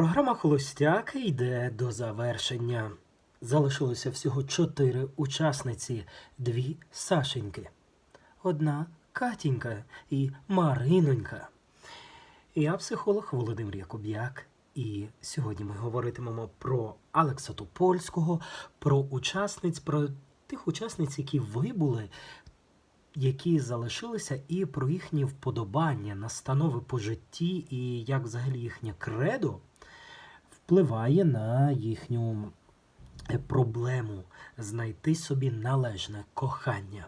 Програма Холостяк йде до завершення. Залишилося всього чотири учасниці, дві Сашеньки, одна Катінька і Маринонька. Я психолог Володимир Якуб'як, і сьогодні ми говоритимемо про Алекса Топольського, про учасниць, про тих учасниць, які вибули, які залишилися, і про їхні вподобання, настанови по житті, і як взагалі їхнє кредо впливає на їхню е, проблему знайти собі належне кохання.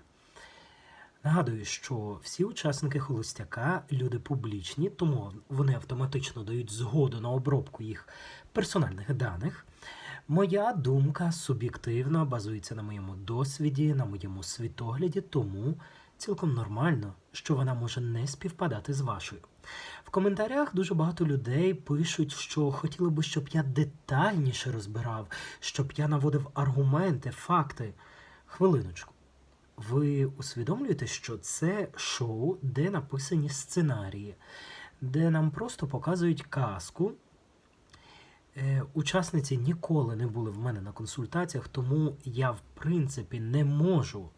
Нагадую, що всі учасники холостяка люди публічні, тому вони автоматично дають згоду на обробку їх персональних даних. Моя думка суб'єктивна, базується на моєму досвіді, на моєму світогляді, тому цілком нормально, що вона може не співпадати з вашою. В коментарях дуже багато людей пишуть, що хотіли би, щоб я детальніше розбирав, щоб я наводив аргументи, факти. Хвилиночку. Ви усвідомлюєте, що це шоу, де написані сценарії, де нам просто показують казку. Е, учасниці ніколи не були в мене на консультаціях, тому я, в принципі, не можу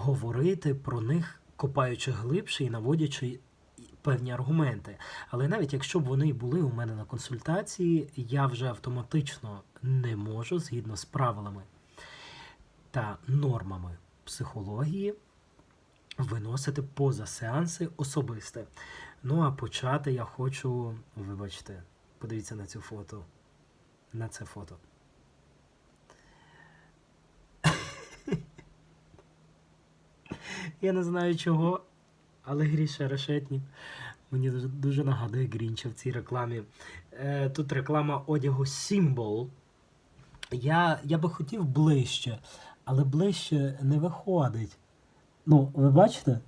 говорити про них, копаючи глибше і наводячи певні аргументи. Але навіть якщо б вони були у мене на консультації, я вже автоматично не можу, згідно з правилами та нормами психології, виносити поза сеанси особисте. Ну а почати я хочу, вибачте, подивіться на цю фото. На це фото. Я не знаю чого, але Гріша Решетнік мені дуже, дуже нагадує Грінча в цій рекламі. Е, тут реклама одягу Symbol. Я, я би хотів ближче, але ближче не виходить. Ну, ви бачите?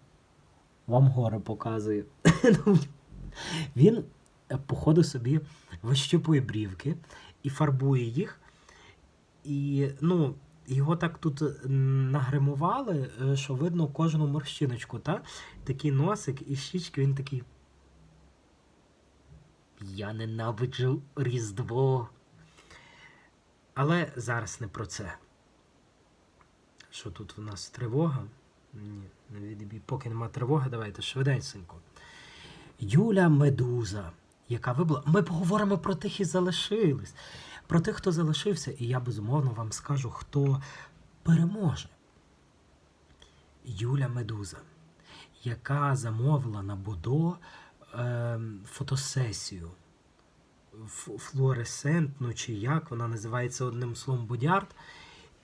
Вам горе показую. Він, е, походу, собі вищипує брівки і фарбує їх. І, ну, його так тут нагримували, е, що видно кожну морщиночку, та? Такий носик і щічки, він такий. Я ненавиджу Різдво. Але зараз не про це. Що тут у нас тривога? Ні, не. Поки нема тривоги, давайте швиденько. Юля Медуза, яка вибула. Ми поговоримо про тих і залишились. Про тих, хто залишився, і я безумовно вам скажу, хто переможе. Юля Медуза, яка замовила на Бодо е, фотосесію ф- флуоресцентну, чи як вона називається одним словом бодярд.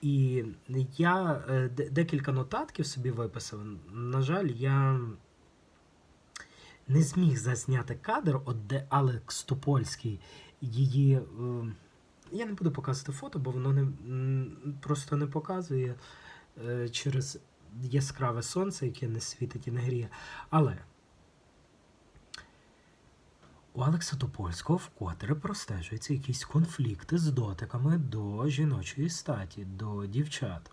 І я е, декілька нотатків собі виписав. На жаль, я не зміг зазняти кадр, от де Алекс Топольський її. е, Я не буду показувати фото, бо воно не, просто не показує е, через яскраве сонце, яке не світить і не гріє. Але у Алекса Топольського вкотре простежуються якісь конфлікти з дотиками до жіночої статі, до дівчат.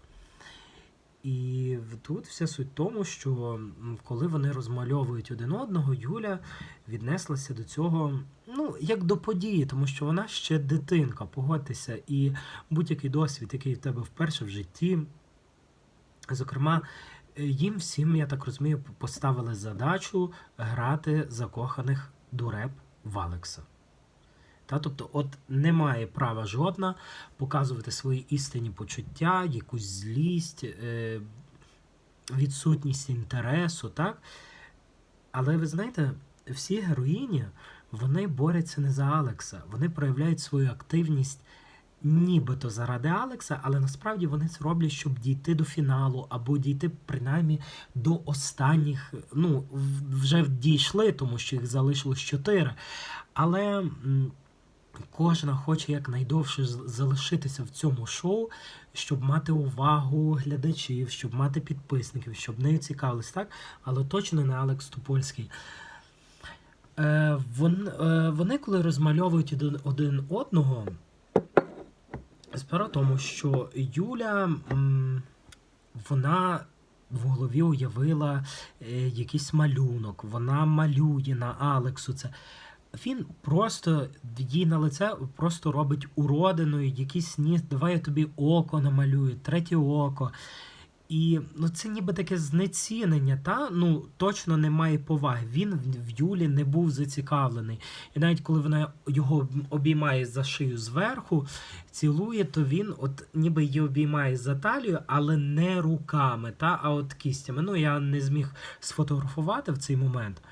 І тут вся суть в тому, що коли вони розмальовують один одного, Юля віднеслася до цього ну, як до події, тому що вона ще дитинка, погодьтеся, і будь-який досвід, який в тебе вперше в житті. Зокрема, е, їм всім, я так розумію, поставили задачу грати закоханих дуреб в Алекса. Та, тобто, от немає права жодна показувати свої істинні почуття, якусь злість, е, відсутність інтересу, так? Але ви знаєте, всі героїні вони борються не за Алекса, вони проявляють свою активність нібито заради Алекса, але насправді вони це роблять, щоб дійти до фіналу, або дійти принаймні до останніх. Ну, вже дійшли, тому що їх залишилось чотири. Але. Кожна хоче якнайдовше залишитися в цьому шоу, щоб мати увагу глядачів, щоб мати підписників, щоб нею цікавились, так? Але точно не Алекс Тупольський. Е, вон, е, вони, коли розмальовують один, один одного, справа тому, що Юля м, вона в голові уявила е, якийсь малюнок, вона малює на Алексу це. Він просто їй на лице просто робить уродиною, якийсь ніс, давай я тобі око намалюю, третє око. І ну, це ніби таке знецінення, та ну точно немає поваги. Він в, Юлі не був зацікавлений. І навіть коли вона його обіймає за шию зверху, цілує, то він от ніби її обіймає за талію, але не руками, та, а от кістями. Ну, я не зміг сфотографувати в цей момент.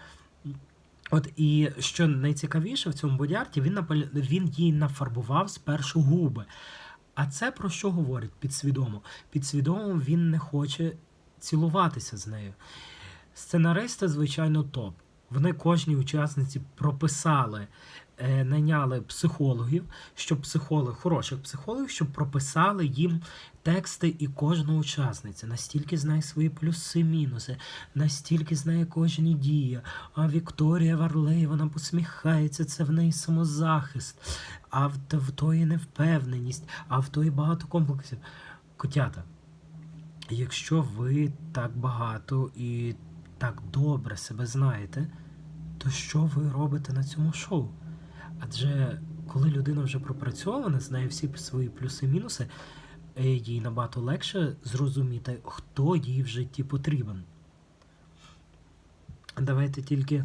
От і що найцікавіше в цьому бодярті, він напал- він їй нафарбував спершу губи. А це про що говорить підсвідомо? Підсвідомо він не хоче цілуватися з нею. Сценаристи, звичайно, топ. Вони кожній учасниці прописали, е, найняли психологів, щоб психологи, хороших психологів, щоб прописали їм тексти і кожна учасниця. Настільки знає свої плюси, мінуси, настільки знає кожні дії. А Вікторія Варлей, вона посміхається, це в неї самозахист, а в, в тої невпевненість, а в тої багато комплексів. Котята, якщо ви так багато і так добре себе знаєте, то що ви робите на цьому шоу? Адже коли людина вже пропрацьована, знає всі свої плюси-мінуси, їй набагато легше зрозуміти, хто їй в житті потрібен. Давайте тільки.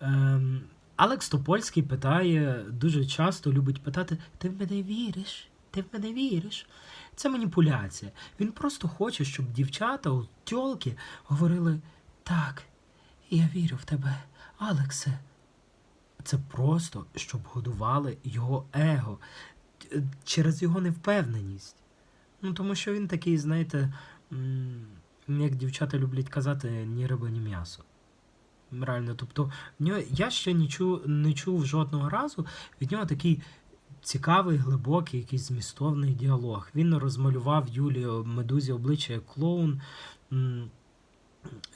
Ем, Алекс Топольський питає, дуже часто любить питати: Ти в мене віриш? Ти в мене віриш? Це маніпуляція. Він просто хоче, щоб дівчата, от тьолки, говорили: Так, я вірю в тебе, Алексе. Це просто, щоб годували його его е, через його невпевненість. Ну, тому що він такий, знаєте, як дівчата люблять казати, ні риба, ні м'ясо. Реально, тобто, я ще не чув, не чув жодного разу від нього такий цікавий, глибокий, якийсь змістовний діалог. Він розмалював Юлію Медузі обличчя як клоун.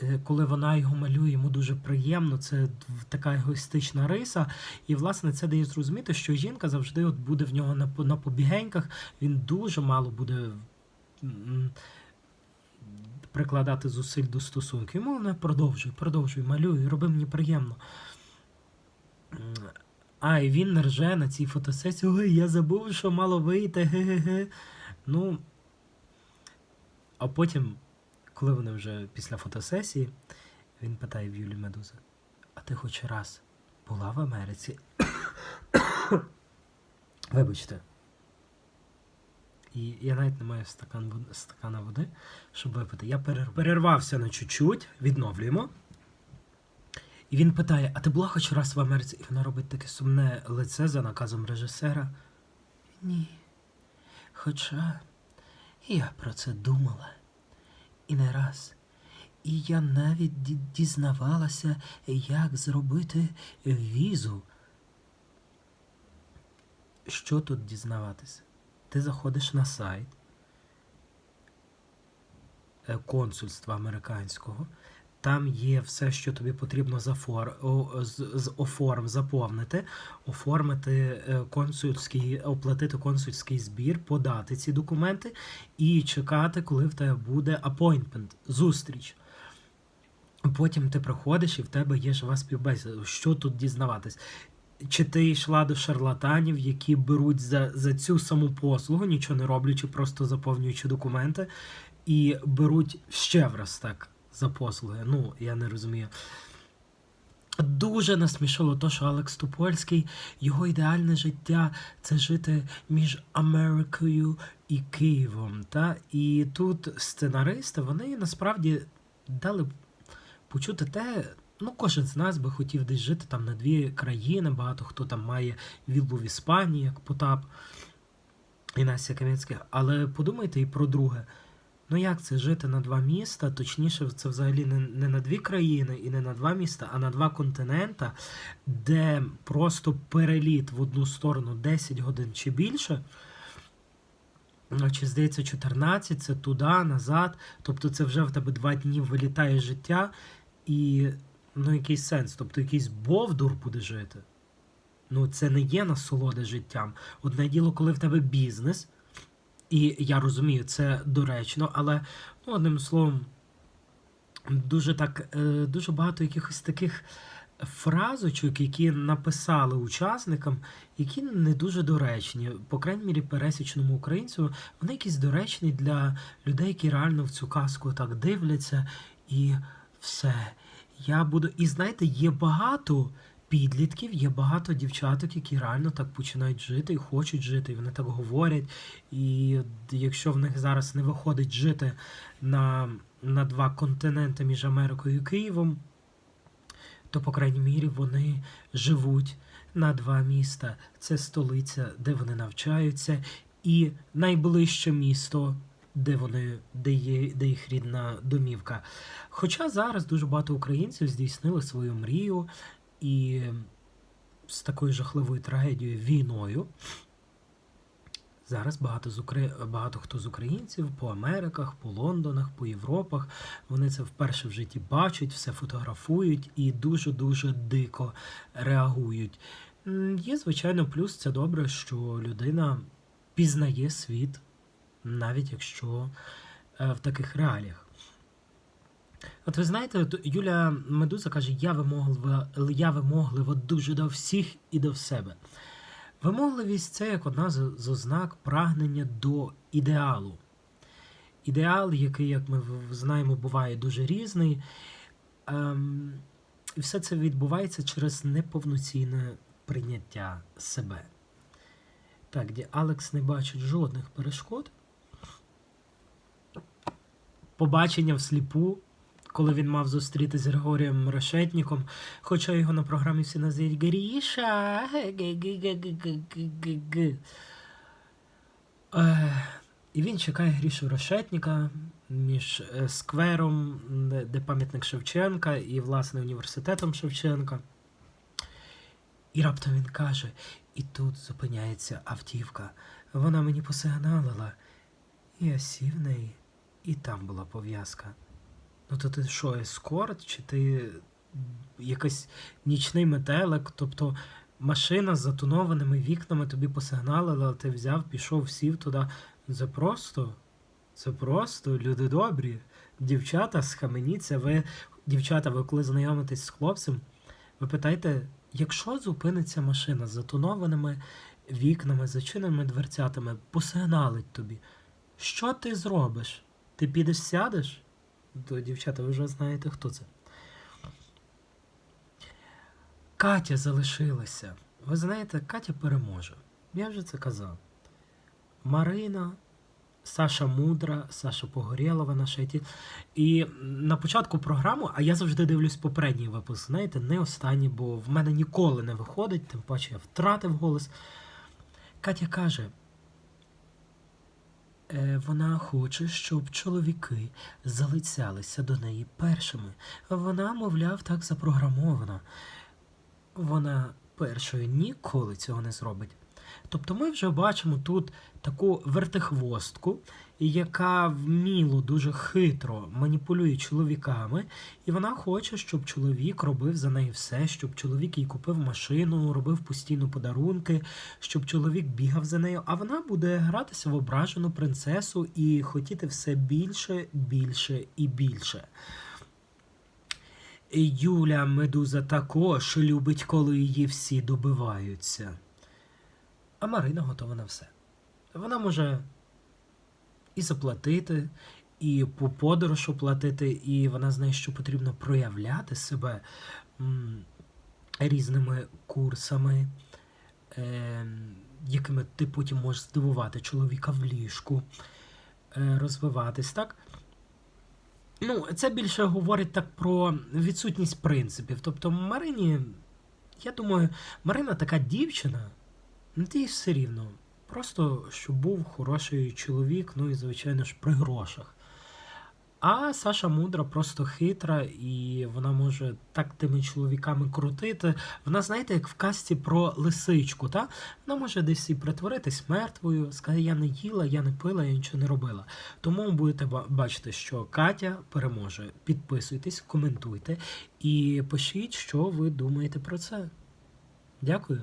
Е, Коли вона його малює, йому дуже приємно, це така егоїстична риса. І, власне, це дає зрозуміти, що жінка завжди от буде в нього на, на побігеньках, він дуже мало буде прикладати зусиль до стосунків. Йому не продовжуй, продовжуй, малюй, роби мені приємно. А, і він рже на цій фотосесії. Ой, я забув, що мало вийти. Ге-ге-ге. Ну. А потім, коли вони вже після фотосесії, він питає в Юлі Медузи: А ти хоч раз була в Америці? Вибачте. І я навіть не маю стакан стакана води, щоб випити. Я перервався на чуть-чуть, відновлюємо. І він питає: А ти була хоч раз в Америці? І вона робить таке сумне лице за наказом режисера. Ні. Хоча я про це думала. І не раз. І я навіть дізнавалася, як зробити візу. Що тут дізнаватися? Ти заходиш на сайт е, консульства американського. Там є все, що тобі потрібно з, з оформ заповнити, оформити е, консульський, оплатити консульський збір, подати ці документи і чекати, коли в тебе буде appointment, зустріч. Потім ти приходиш і в тебе є жива співбесіда. Що тут дізнаватись? Чи ти йшла до шарлатанів, які беруть за, за цю саму послугу, нічого не роблячи, просто заповнюючи документи, і беруть ще враз так за послуги. Ну, я не розумію. Дуже насмішило то, що Алекс Тупольський, його ідеальне життя це жити між Америкою і Києвом. Та? І тут сценаристи вони насправді дали почути те. Ну, кожен з нас би хотів десь жити там на дві країни. Багато хто там має віллу в Іспанії, як Потап і Настя Кам'янських. Але подумайте і про друге. Ну як це жити на два міста? Точніше, це взагалі не, не на дві країни і не на два міста, а на два континента, де просто переліт в одну сторону 10 годин чи більше. Чи здається, 14, це туди, назад. Тобто це вже в тебе два дні вилітає життя, і ну, якийсь сенс. Тобто якийсь бовдур буде жити. Ну, це не є насолода життям. Одне діло, коли в тебе бізнес, і я розумію, це доречно, але ну, одним словом, дуже так, е, дуже багато якихось таких фразочок, які написали учасникам, які не дуже доречні. По крайній мірі, пересічному українцю, вони якісь доречні для людей, які реально в цю казку так дивляться, і все. Я буду. І знаєте, є багато підлітків, є багато дівчаток, які реально так починають жити і хочуть жити, і вони так говорять. І якщо в них зараз не виходить жити на, на два континенти між Америкою і Києвом, то, по крайній мірі, вони живуть на два міста. Це столиця, де вони навчаються, і найближче місто, де вони, де є, де їх рідна домівка. Хоча зараз дуже багато українців здійснили свою мрію і з такою жахливою трагедією війною. Зараз багато з Укра... багато хто з українців по Америках, по Лондонах, по Європах. Вони це вперше в житті бачать, все фотографують і дуже-дуже дико реагують. Є, звичайно, плюс це добре, що людина пізнає світ, навіть якщо е, в таких реаліях. От ви знаєте, от Юля Медуза каже: я вимоглива, я вимоглива дуже до всіх і до себе. Вимогливість це як одна з, ознак прагнення до ідеалу. Ідеал, який, як ми знаємо, буває дуже різний. Ем, і все це відбувається через неповноцінне прийняття себе. Так, де Алекс не бачить жодних перешкод. Побачення всліпу, коли він мав зустрітися з Григорієм Решетніком, хоча його на програмі всі називають Гріша. Е, І він чекає Грішу Решетніка між е, сквером, де, пам'ятник Шевченка, і, власне, університетом Шевченка. І раптом він каже: і тут зупиняється автівка. Вона мені посигналила. Я сів в неї, і там була пов'язка. Ну то ти що, ескорт, чи ти якийсь нічний метелик? Тобто машина з затонованими вікнами тобі посигналила, але ти взяв, пішов, сів туди. Це просто, це просто люди добрі. Дівчата, схаменіться, ви, дівчата, ви коли знайомитесь з хлопцем, ви питаєте, якщо зупиниться машина з затонованими вікнами, зачиненими дверцятами, посигналить тобі, що ти зробиш? Ти підеш сядеш? То, дівчата, ви вже знаєте, хто це. Катя залишилася. Ви знаєте, Катя переможе. Я вже це казав. Марина, Саша Мудра, Саша Погорєлова наша ті. І на початку програми, а я завжди дивлюсь попередній випуск, знаєте, не останній, бо в мене ніколи не виходить, тим паче я втратив голос. Катя каже, Вона хоче, щоб чоловіки залицялися до неї першими. Вона, мовляв, так запрограмована. Вона першою ніколи цього не зробить. Тобто ми вже бачимо тут таку вертихвостку, яка вміло дуже хитро маніпулює чоловіками, і вона хоче, щоб чоловік робив за неї все, щоб чоловік їй купив машину, робив постійно подарунки, щоб чоловік бігав за нею, а вона буде гратися в ображену принцесу і хотіти все більше, більше і більше. Юля Медуза також любить, коли її всі добиваються. А Марина готова на все. Вона може і заплатити, і по подорож оплатити, і вона знає, що потрібно проявляти себе м, різними курсами, е, якими ти потім можеш здивувати чоловіка в ліжку, е, розвиватись, так? Ну, це більше говорить так про відсутність принципів. Тобто, Марині, я думаю, Марина така дівчина, ну ти все рівно. Просто щоб був хороший чоловік, ну і, звичайно ж, при грошах. А Саша мудра, просто хитра, і вона може так тими чоловіками крутити. Вона, знаєте, як в казці про лисичку, та? Вона може десь і притворитись мертвою, сказати, я не їла, я не пила, я нічого не робила. Тому будете бачити, що Катя переможе. Підписуйтесь, коментуйте і пишіть, що ви думаєте про це. Дякую.